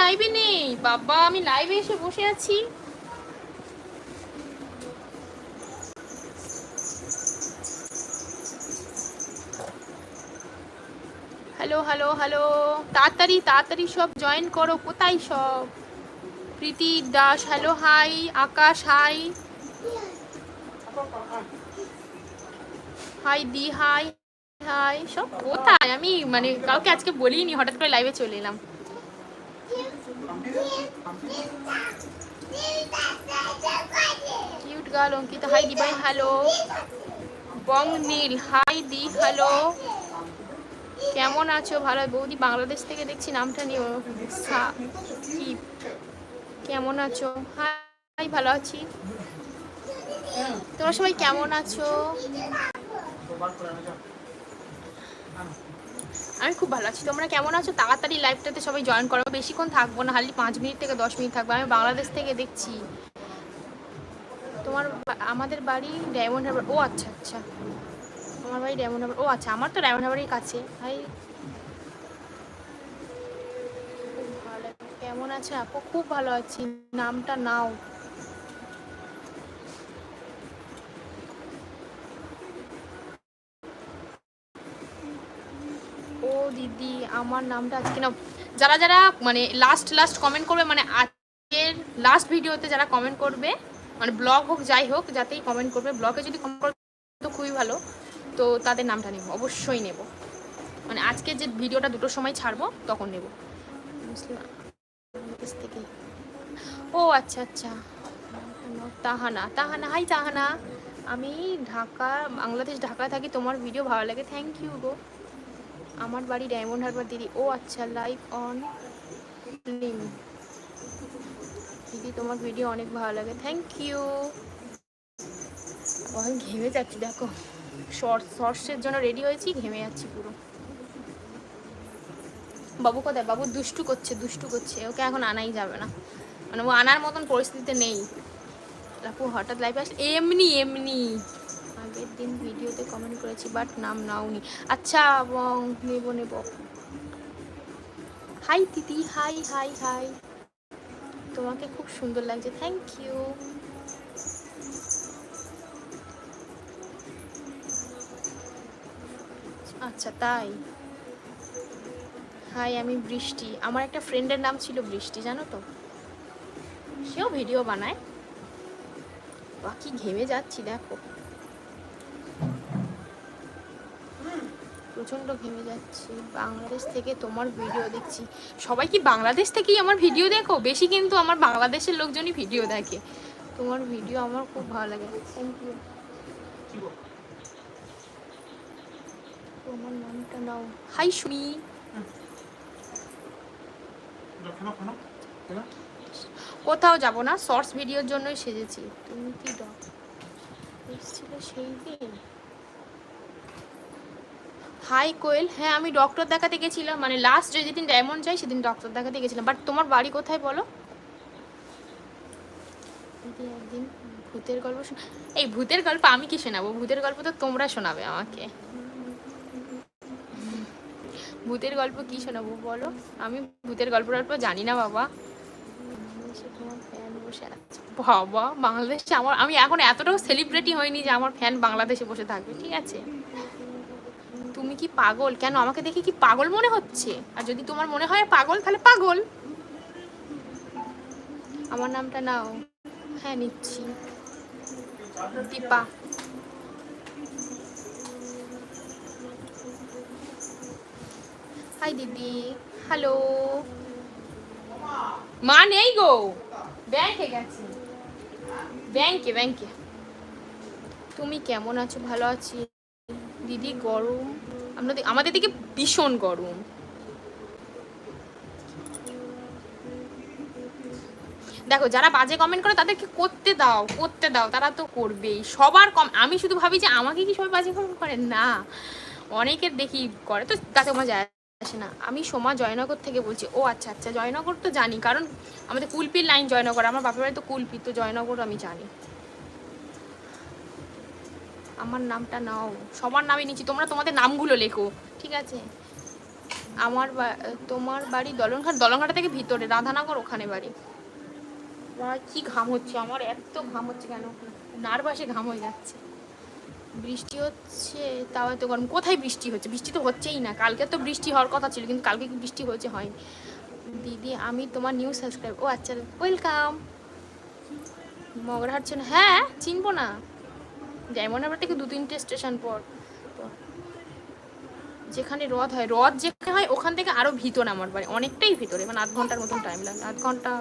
লাইভে নেই। বাবা, আমি লাইভে এসে বসে আছি। হ্যালো হ্যালো হ্যালো তাড়াতাড়ি তাড়াতাড়ি সব জয়েন করো। কোথায় সব? Preeti Das hello hi Akash hi hi দি হাই হাই সব কোথায়? আমি মানে কাউকে আজকে বলিনি, হঠাৎ করে লাইভে চলে এলাম। কিউট গার্ল অঙ্কিতা হাই দি ভাই হ্যালো বং নীল হাই দি হ্যালো কেমন আছো? ভালো। বৌদি, বাংলাদেশ থেকে দেখছি নামটা নিও কেমন আছো? হাই ভালো আছি। তোমরা সবাই কেমন আছো? আমি খুব ভালো আছি। তোমরা কেমন আছো? তাড়াতাড়ি লাইভটাতে সবাই জয়েন করো। বেশিক্ষণ থাকব না হালি পাঁচ মিনিট থেকে দশ মিনিট থাকব। আমি বাংলাদেশ থেকে দেখছি। তোমার আমাদের বাড়ি ডায়মন্ড হারবার ও আচ্ছা আচ্ছা। আমার বাড়ি ডায়মন্ড হারবার ও আচ্ছা আমার তো ডায়মন্ড হারবারের কাছে। ভাই কেমন আছে আপু? খুব ভালো আছি। নামটা নাও ও দিদি, আমার নামটা আজকে না, যারা যারা মানে লাস্ট লাস্ট কমেন্ট করবে মানে আজকের লাস্ট ভিডিওতে যারা কমেন্ট করবে মানে ব্লগ হোক, যাই হোক, যাতেই কমেন্ট করবে ব্লগে যদি কমেন্ট করবে তো খুবই ভালো। তো তাদের নামটা নেব, অবশ্যই নেব। মানে আজকে যে ভিডিওটা দুটোর সময় ছাড়বো, তখন নেব। থেকে ও আচ্ছা আচ্ছা। তাহানা তাহানা হাই তাহানা। আমি ঢাকা, বাংলাদেশ, ঢাকায় থাকি, তোমার ভিডিও ভালো লাগে থ্যাংক ইউ গো। আমার বাড়ি ডায়মন্ড হারবার, দিদি। ও আচ্ছা লাইভ অন ফিল্ম দিদি, তোমার ভিডিও অনেক ভালো লাগে। থ্যাংক ইউ আমি ঘেমে যাচ্ছি, দেখো। শর্টস শর্টসের জন্য রেডি হয়েছি, ঘেমে যাচ্ছি পুরো। বাবু কোথায়? বাবু দুষ্টু করছে দুষ্টু করছে। ওকে এখন আনাই যাবে না। মানে ও আনার মতন পরিস্থিতিতে নেই। আপু, হঠাৎ লাইফে আসলে এমনি এমনি। দিন ভিডিওতে কমেন্ট করেছি বাট নাম নাওনি। আচ্ছা নেব নেব। হাই দিদি হাই হাই হাই তোমাকে খুব সুন্দর লাগছে। থ্যাংক ইউ আচ্ছা তাই। হাই আমি বৃষ্টি। আমার একটা ফ্রেন্ডের নাম ছিল বৃষ্টি, জানো তো? সেও ভিডিও বানায়। বাকি ঘেমে যাচ্ছি, দেখো। প্রচণ্ড ঘেমে যাচ্ছি। বাংলাদেশ থেকে তোমার ভিডিও দেখছি। সবাই কি বাংলাদেশ থেকেই আমার ভিডিও দেখো? বেশি কিন্তু আমার বাংলাদেশের লোকজনই ভিডিও দেখে। তোমার ভিডিও আমার খুব ভালো লাগে। থ্যাংক ইউ তোমার নামটা নাও। হাই সুমি কোথাও যাব না শর্টস ভিডিওর জন্যই সেজেছি। তুমি কি ডক এসেছিলে সেই দিন? হাই কোয়েল হ্যাঁ আমি ডক্টর দেখাতে গেছিলাম মানে লাস্ট যেদিন ডায়মন্ড যাই সেদিন ডক্টর দেখাতে গেছিলাম। বাট তোমার বাড়ি কোথায় বলো? একদিন ভূতের গল্প এই ভূতের গল্প আমি কি শোনাবো? ভূতের গল্প তো তোমরা শোনাবে আমাকে। ভূতের গল্প কি শোনাবো বলো? আমি ভূতের গল্প টল্প জানি না, বাবা। বাবা, বাংলাদেশে আমার আমি এখন এতটাও সেলিব্রিটি হয়নি যে আমার ফ্যান বাংলাদেশে বসে থাকবে, ঠিক আছে? তুমি কি পাগল? কেন আমাকে দেখে কি পাগল মনে হচ্ছে? আর যদি তোমার মনে হয় পাগল, তাহলে পাগল। আমার নামটা নাও। হ্যাঁ নিচ্ছি। দীপা। হাই, দিদি। হ্যালো। মা নেই গো। ব্যাংকে গেছে। ব্যাংকে ব্যাংকে। তুমি কেমন আছো? ভালো আছি। দিদি, গরম। আমাদের আমাদের দিকে ভীষণ গরম। দেখো, যারা বাজে কমেন্ট করে তাদেরকে করতে দাও করতে দাও, তারা তো করবেই। সবার কম, আমি শুধু ভাবি যে আমাকে কি সবাই বাজে কমেন্ট করে? না। অনেকের দেখি করে, তো তাতে যায় আসে না। আমি সোমা জয়নগর থেকে বলছি, ও আচ্ছা আচ্ছা জয়নগর তো জানি, কারণ আমাদের কুলপির লাইন জয়নগর, আমার বাপের বাড়ি তো কুলপি, তো জয়নগর আমি জানি। আমার নামটা নাও। সবার নামে নিচ্ছি। তোমরা তোমাদের নামগুলো লেখো, ঠিক আছে? আমার তোমার বাড়ি দলনঘাট দলনঘাটা থেকে ভিতরে, রাধানগর ওখানে বাড়ি। কি ঘাম হচ্ছে। আমার এত ঘাম হচ্ছে কেন? নার্ভাসে ঘাম হয়ে যাচ্ছে। বৃষ্টি হচ্ছে, তাও এত গরম। কোথায় বৃষ্টি হচ্ছে? বৃষ্টি তো হচ্ছেই না। কালকে তো বৃষ্টি হওয়ার কথা ছিল, কিন্তু কালকে কি বৃষ্টি হয়েছে হয়নি। দিদি, আমি তোমার নিউ সাবস্ক্রাইব ও আচ্ছা ওয়েলকাম মগরাহাট হ্যাঁ চিনবো না। ডায়মন্ড থেকে দু তিনটে স্টেশন পর। যেখানে রথ হয় রথ যেখানে হয় ওখান থেকে আরও ভিতরে আমার বাড়ি। অনেকটাই ভিতরে মানে আধ ঘণ্টার মতন টাইম লাগে। আধ ঘণ্টা।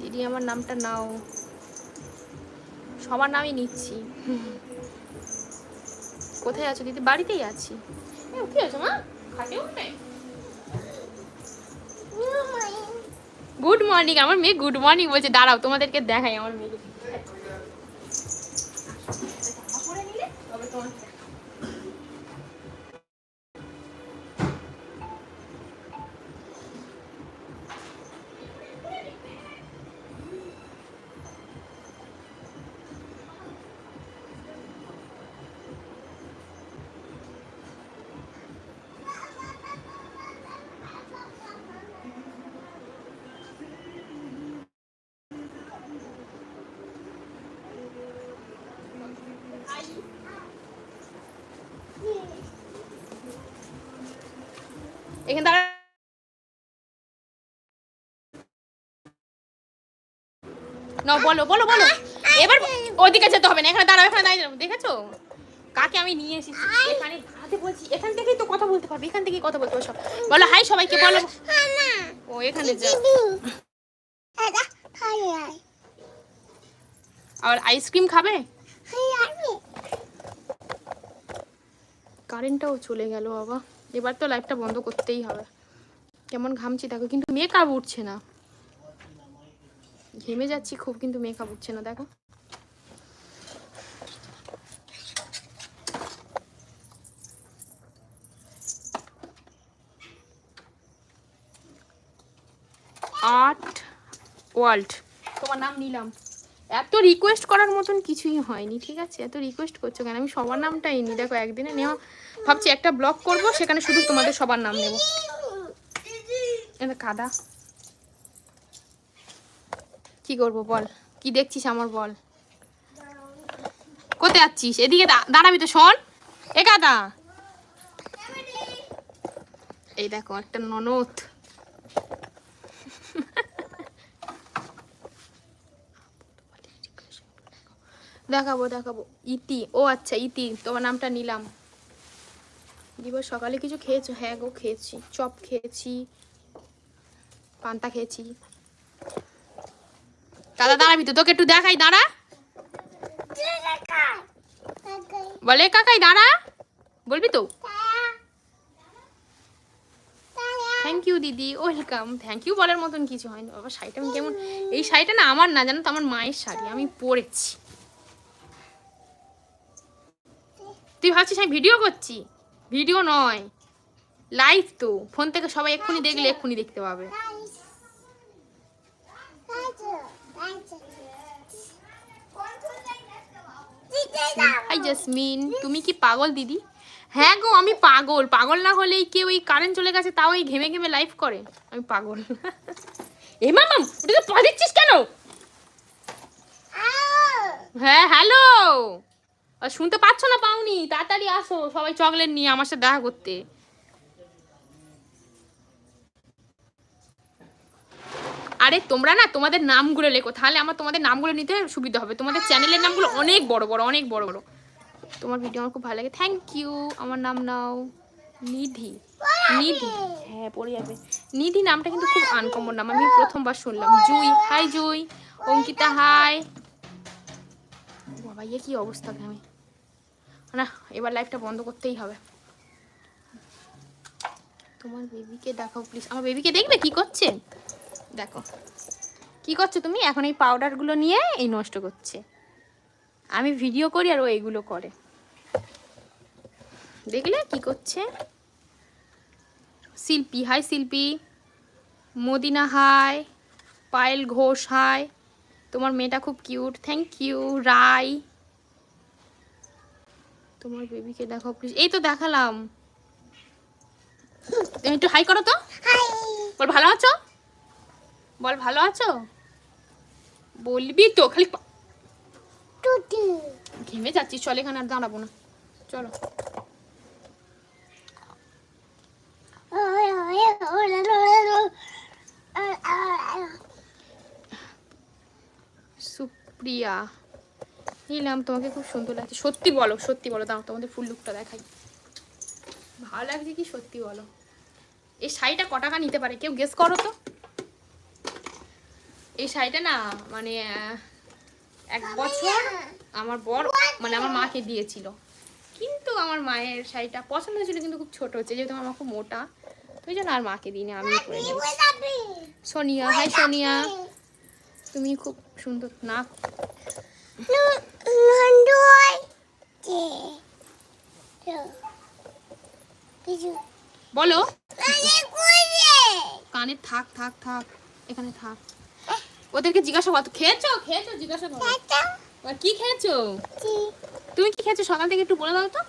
দিদি আমার নামটা নাও। সবার নামই নিচ্ছি। কোথায় আছো দিদি? বাড়িতেই আছি। উঠে আছো মা। খাটে উঠবে গুড মর্নিং আমার মেয়ে গুড মর্নিং বলছে। দাঁড়াও তোমাদেরকে দেখাই আমার মেয়েকে। এখানে দাঁড়া। না বলো বলো বলো। এবার ওদিকে যেতে হবে না এখানে দাঁড়াও এখানে দাঁড়িয়ে দেখেছ? কাকে আমি নিয়ে এসেছি? এখানে হাতে বলছি এখান থেকেই তো কথা বলতে পারবে এখান থেকেই কথা বলতে পারবে সব। বলো হাই সবাইকে বলো। ও এখানে যা। আর আইসক্রিম খাবে? কারেন্টটাও চলে গেল বাবা। এবার তো লাইটটা বন্ধ করতেই হবে। কেমন ঘামছি দেখো, কিন্তু মেকআপ উঠছে না। ঘেমে যাচ্ছি খুব, কিন্তু মেকআপ উঠছে না, দেখো। আর্ট ওয়ার্ল্ড তোমার নাম নিলাম। এত রিকোয়েস্ট করার মতন কিছুই হয়নি, ঠিক আছে? এত রিকোয়েস্ট করছ কেন? আমি সবার নামটাই নি দেখো একদিনে নেওয়া, ভাবছি একটা ব্লগ করব, সেখানে শুধু তোমাদের সবার নাম নেব। এটা কাদা। কি করব বল? কি দেখছিস আমার বল? কোথায় যাচ্ছিস? এদিকে দাঁড়াবি তো, শোন। এ কাদা। এই দেখো, একটা ননদ। দেখাবো দেখাবো। ইতি। ও আচ্ছা ইতি। তোমার নামটা নিলাম। দিবস, সকালে কিছু খেয়েছো? হ্যাঁ গো, খেয়েছি। চপ খেয়েছি, পান্তা খেয়েছি। দাদা দাঁড়াবি তো তোকে একটু দেখাই, দাঁড়া। বলে, কাকাই, দাঁড়া। বলবি তো? থ্যাংক ইউ দিদি। ওয়েলকাম থ্যাংক ইউ বলার মতন কিছু হয়নি। বাবা, শাড়িটা আমি কেমন? এই শাড়িটা না আমার না, জানো তো, আমার মায়ের শাড়ি। আমি পরেছি। তুই ভাবছিস আমি ভিডিও করছি? ভিডিও নয়। লাইভ তো। ফোন থেকে সবাই এক্ষুনি দেখলে এক্ষুনি দেখতে পাবে। হাই জাসমিন তুমি কি পাগল দিদি? হ্যাঁ গো আমি পাগল। পাগল না হলেই কেউ এই কারেন্ট চলে গেছে তাও এই ঘেমে ঘেমে লাইভ করে। আমি পাগল। এ মামাম ওটাকে পা দিচ্ছিস কেন? হ্যাঁ হ্যালো শুনতে পাচ্ছ না পাওনি? তাড়াতাড়ি আসো, সবাই চকলেট নিয়ে আমার সাথে দেখা করতে। আরে তোমরা না তোমাদের নামগুলো লেখো, তাহলে আমার তোমাদের নামগুলো নিতে সুবিধা হবে। তোমাদের চ্যানেলের নামগুলো অনেক বড় বড়, অনেক বড় বড়। তোমার ভিডিও আমার খুব ভালো লাগে। থ্যাংক ইউ আমার নাম নাও নিধি। নিধি? হ্যাঁ পড়ে যাবে। নিধি নামটা কিন্তু খুব আনকমন নাম। আমি প্রথমবার শুনলাম। জুই। হাই জুই। অঙ্কিতা হাই বাবা ইয়ে কি অবস্থা আমি না, এবার লাইফটা বন্ধ করতেই হবে। তোমার বেবিকে দেখাও প্লিজ আমার বেবিকে দেখবে? কি করছে? দেখো। কি করছ তুমি? এখন এই পাউডারগুলো নিয়ে এই নষ্ট করছে। আমি ভিডিও করি আর ও এইগুলো করে। দেখলে কি করছে? Shilpi, hi Shilpi. Madina hi, Payel Ghosh hi. তোমার মেয়েটা খুব কিউট। থ্যাংক ইউ রাই। তোমার বেবিকে দেখাও প্লিজ এই তো দেখালাম। তুমি একটু হাই করো তো। বল ভালো আছো? বল ভালো আছো? বলবি তো খালি ঘেমে যাচ্ছি চল এখানে আর দাঁড়াবো না। চলো ওই ওই ওই ওই সুপ্রিয়া নিলাম তোমাকে খুব সুন্দর লাগছে। সত্যি বলো সত্যি বলো দাও তোমাদের ফুল লুকটা দেখাই। ভালো লাগছে কি সত্যি বলো? এই শাড়িটা ক টাকা নিতে পারে? কেউ গেস করো তো? এই শাড়িটা না মানে এক বছর আমার বর মানে আমার মাকে দিয়েছিল। কিন্তু আমার মায়ের শাড়িটা পছন্দ হয়েছিল কিন্তু খুব ছোট হচ্ছে। যেহেতু আমার খুব মোটা ওই জন্য আর মাকে দিইনি আমি নিয়েছি সোনিয়া হাই সোনিয়া। তুমি খুব সুন্দর না? নন্দুই কে? কিছু বলো। কানে থাক থাক থাক এখানে থাক। ওদেরকে জিজ্ঞাসা করো খেয়েছো? খেয়েছো জিজ্ঞাসা করো। কি খেয়েছো? তুমি কি খেয়েছো? সকাল থেকে একটু বলে দাও তো।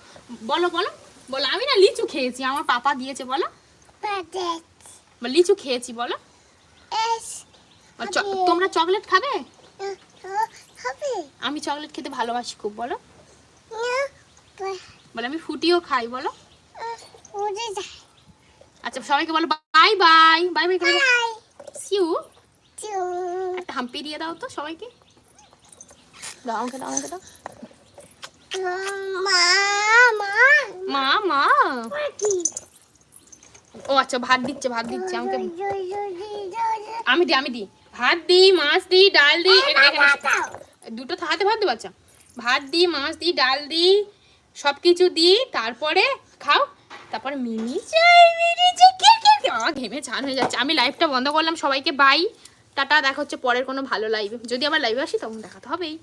বলো বলো। বলো আমি না লিচু খেয়েছি আমার পাপা দিয়েছে বলো। লিচু খেয়েছি বলো। তোমরা চকলেট খাবে? আমি চকলেট খেতে ভালোবাসি খুব বলো। বলো আমি ফুটিও খাই বলো। আচ্ছা সবাইকে বলো bye bye. Bye bye see you একটা হাম্পি দিয়ে দাও তো সবাইকে। দাও আমাকে দাও আমাকে দাও। মা মা। ও আচ্ছা ভাত দিচ্ছে ভাত দিচ্ছে আমাকে। আমি দি আমি দিই ভাত দিই মাছ দিই ডাল দিই দুটো থাকাতে ভাত দেবো? আচ্ছা। ভাত দিই মাছ দিই ডাল দিই সব কিছু দিই তারপরে খাও। তারপর মিনি চাই মিনি চাই ঘেমে চান হয়ে যাচ্ছে। আমি লাইভটা বন্ধ করলাম। সবাইকে বাই টাটা দেখা হচ্ছে পরের কোনো ভালো লাইভ যদি আমার লাইভে আসি তখন দেখাতে হবেই।